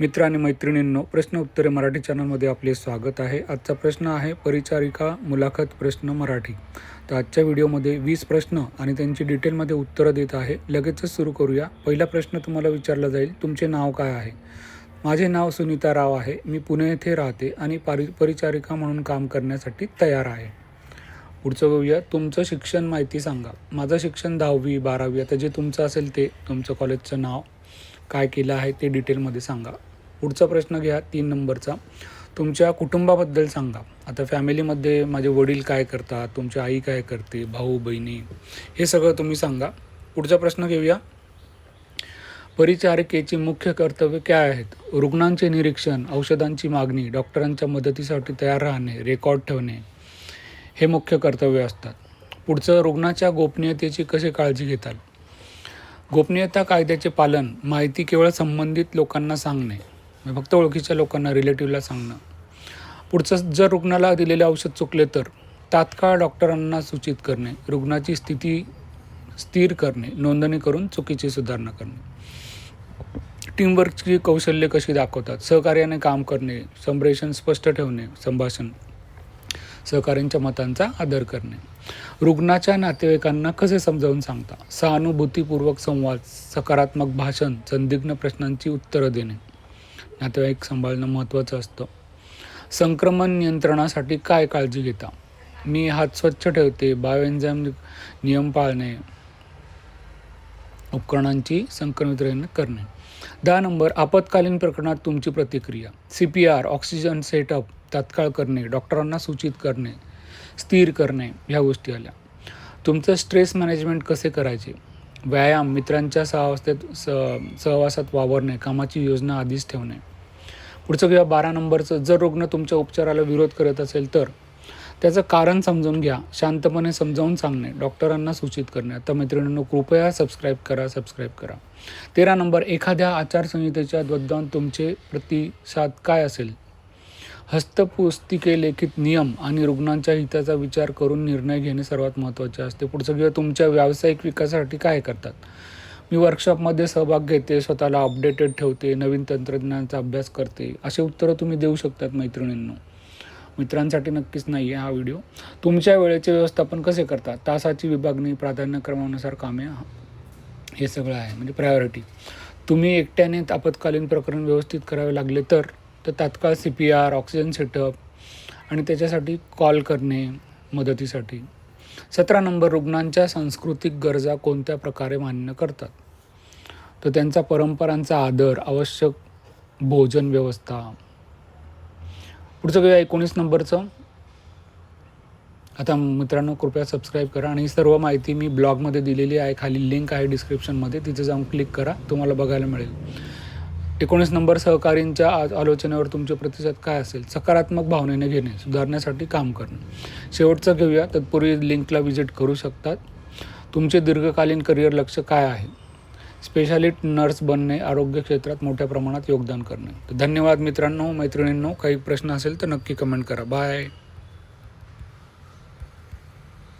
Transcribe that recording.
मित्र आणि मैत्रिणींनो प्रश्न उत्तरे मराठी चॅनलमध्ये आपले स्वागत आहे. आजचा प्रश्न आहे परिचारिका मुलाखत प्रश्न मराठी. तर आजच्या व्हिडिओमध्ये वीस प्रश्न आणि त्यांची डिटेलमध्ये उत्तरं देत आहे. लगेचच सुरू करूया. पहिला प्रश्न तुम्हाला विचारला जाईल तुमचे नाव काय आहे? माझे नाव सुनीता राव आहे. मी पुणे येथे राहते आणि पारि परिचारिका म्हणून काम करण्यासाठी तयार आहे. पुढचं बघूया. तुमचं शिक्षण माहिती सांगा. माझं शिक्षण दहावी बारावी आता जे तुमचं असेल ते तुमचं कॉलेजचं नाव काय केलं आहे ते डिटेलमध्ये सांगा. पुढचा प्रश्न घ्या तीन नंबरचा. तुमच्या कुटुंबाबद्दल सांगा. आता फॅमिलीमध्ये माझे वडील काय करतात तुमची आई काय करते भाऊ बहिणी हे सगळं तुम्ही सांगा. पुढचा प्रश्न घेऊया. परिचारिकेची मुख्य कर्तव्य काय आहेत? रुग्णांचे निरीक्षण औषधांची मागणी डॉक्टरांच्या मदतीसाठी तयार राहणे रेकॉर्ड ठेवणे हे मुख्य कर्तव्य असतात. पुढचं रुग्णाच्या गोपनीयतेची कशी काळजी घेतात गोपनीयता कायद्याचे पालन माहिती केवळ संबंधित लोकांना सांगणे. म्हणजे फक्त ओळखीच्या लोकांना रिलेटिव्हला सांगणं. पुढचं जर रुग्णाला दिलेले औषध चुकले तर तात्काळ डॉक्टरांना सूचित करणे रुग्णाची स्थिती स्थिर करणे नोंदणी करून चुकीची सुधारणा करणे. टीमवर्कची कौशल्य कशी दाखवतात? सहकार्याने काम करणे संप्रेषण स्पष्ट ठेवणे संभाषण. सहकार्यांच्या मतांचा आदर करणे. रुग्णाच्या नातेवाईकांना कसे समजावून सांगता? सहानुभूतीपूर्वक संवाद सकारात्मक भाषण संदिग्ध प्रश्नांची उत्तरं देणे. नातेवाईक सांभाळणं महत्त्वाचं असतं. संक्रमण नियंत्रणासाठी काय काळजी घेता? मी हात स्वच्छ ठेवते बायोएन्झाईम नियम पाळणे उपकरणांची संक्रमित करणे. दहा नंबर आपत्कालीन प्रकरणात तुमची प्रतिक्रिया. C P R oxygen setup तात्काळ करणे डॉक्टरांना सूचित करणे स्थिर करणे ह्या गोष्टी आल्या. तुमचं स्ट्रेस मॅनेजमेंट कसे करायचे? व्यायाम मित्रांच्या सहवस्थेत स सहवासात वावरणे कामाची योजना आधीच ठेवणे. पुढचं किंवा बारा नंबरचं. जर रुग्ण तुमच्या उपचाराला विरोध करत असेल तर? त्याचं कारण समजून घ्या. शांतपणे समजावून सांगणे. डॉक्टरांना सूचित करणे. आता मैत्रिणींनो कृपया सबस्क्राईब करा सबस्क्राईब करा. तेरा नंबर एखाद्या आचारसंहितेच्या बद्दल तुमचे प्रतिसाद काय असेल? हस्तपुस्तिके लेखित नियम आणि रुग्णांच्या हिताचा विचार करून निर्णय घेणे सर्वात महत्त्वाचे असते. पुढचं किंवा तुमच्या व्यावसायिक विकासासाठी काय करतात? मी वर्कशॉपमध्ये सहभाग घेते स्वतःला अपडेटेड ठेवते नवीन तंत्रज्ञानाचा अभ्यास करते असे उत्तरं तुम्ही देऊ शकतात मैत्रिणींनो. मित्रांसाठी नक्कीच नाही आहे हा व्हिडिओ तुमच्या वेळेचे व्यवस्थापन कसे करता तासाची विभागणी प्राधान्यक्रमानुसार कामे हे. सगळं आहे म्हणजे प्रायोरिटी तुम्ही एकट्याने आपत्कालीन प्रकरण व्यवस्थित करावे लागले तर तर तात्काळ C P R oxygen setup आणि त्याच्यासाठी कॉल करणे मदतीसाठी. सतरा नंबर रुग्णांच्या सांस्कृतिक गरजा कोणत्या प्रकारे मान्य करतात? तर त्यांचा परंपरांचा आदर आवश्यक भोजन व्यवस्था. पुढचं घेऊया एकोणीस नंबरचं. आता मित्रांनो कृपया सबस्क्राईब करा आणि सर्व माहिती मी ब्लॉगमध्ये दिलेली आहे. खाली लिंक आहे डिस्क्रिप्शनमध्ये तिथे जाऊन क्लिक करा. तुम्हाला बघायला मिळेल. एकोणीस नंबर सहकारींच्या आज आलोचनेवर तुमचे प्रतिसाद काय असेल? सकारात्मक भावनेने घेणे सुधारण्यासाठी काम करणे. शेवटचं घेऊया. तत्पूर्वी लिंकला व्हिजिट करू शकतात. तुमचे दीर्घकालीन करिअर लक्ष काय आहे? स्पेशालिस्ट नर्स बनणे आरोग्य क्षेत्रात मोठ्या प्रमाणात योगदान करणे. तर धन्यवाद मित्रांनो मैत्रिणींनो. काही प्रश्न असेल तर नक्की कमेंट करा. बाय.